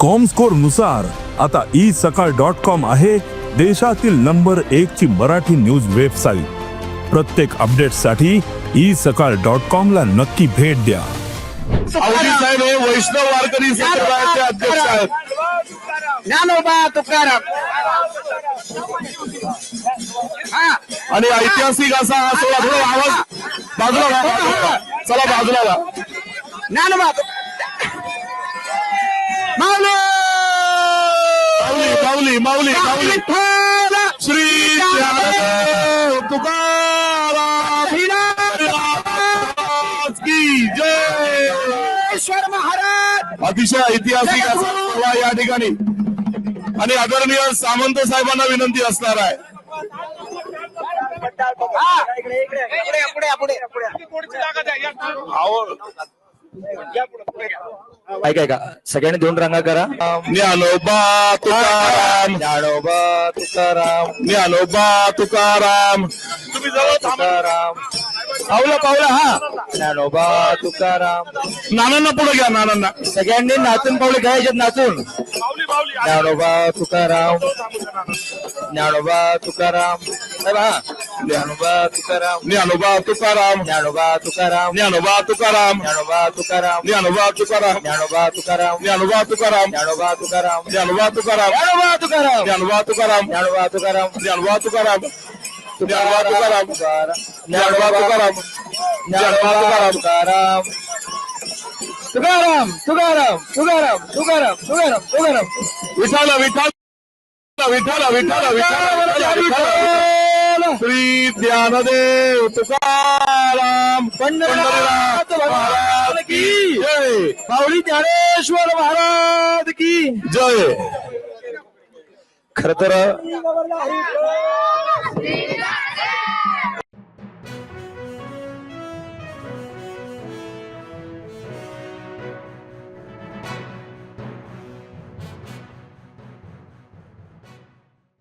कॉमस्कोरनुसार आता ई सकाळ dot com आहे देशातील नंबर एक ची मराठी न्यूज वेबसाईट प्रत्येक अपडेटसाठी ई सकाळ डॉट कॉम ला नक्की भेट द्या. साहेब हे वैष्णव वारकरी संप्रदायाचे अध्यक्ष आहेत. ज्ञानोबा तुकाराम. हा. आणि ऐतिहासिक असा हा सोहळा थोडा आवाज बाजूला व्हा. चला बाजूला व्हा. ज्ञानोबा माऊली! माऊली माऊली माऊली! श्री तुकाराम! महाराज की जय. ईश्वर महाराज! अतिशय ऐतिहासिक असा या ठिकाणी. आणि आदरणीय सामंत साहेबांना विनंती असणार आहे. हा. ऐका ऐका. सगळ्यांनी दोन रांगा करा. ज्ञानोबा तुकाराम. ज्ञानोबा तुकाराम. ज्ञानोबा तुकाराम. तुम्ही जवळ. तुकाराम. पावलं पावलं हा. ज्ञानोबा तुकाराम. नानांना पुढे घ्या नानांना. सगळ्यांनी नाचून पावले घ्यायचे नाचून. ज्ञानोबा तुकाराम. ज्ञानोबा तुकाराम. साहेब, हा. ज्ञानोबा तुकाराम ज्ञानोबा तुकाराम ज्ञानोबा तुकाराम ज्ञानोबा तुकाराम ज्ञानोबा तुकाराम ज्ञानोबा तुकाराम ज्ञानोबा तुकाराम ज्ञानोबा तुकाराम ज्ञानोबा तुकाराम ज्ञानोबा तुकाराम ज्ञानोबा तुकाराम ज्ञानोबा तुकाराम ज्ञानोबा तुकाराम ज्ञानोबा तुकाराम ज्ञानोबा तुकाराम ज्ञानोबा तुकाराम ज्ञानोबा तुकाराम तुकाराम तुकाराम तुकाराम तुकाराम तुकाराम तुकाराम विठाला विठाला विठाला विठाला विठाला विठाला श्री ज्ञानदेव तुकाराम पंढरीनाथ महाराज की जय. माऊली ज्ञानेश्वर महाराज की. जय. खर तर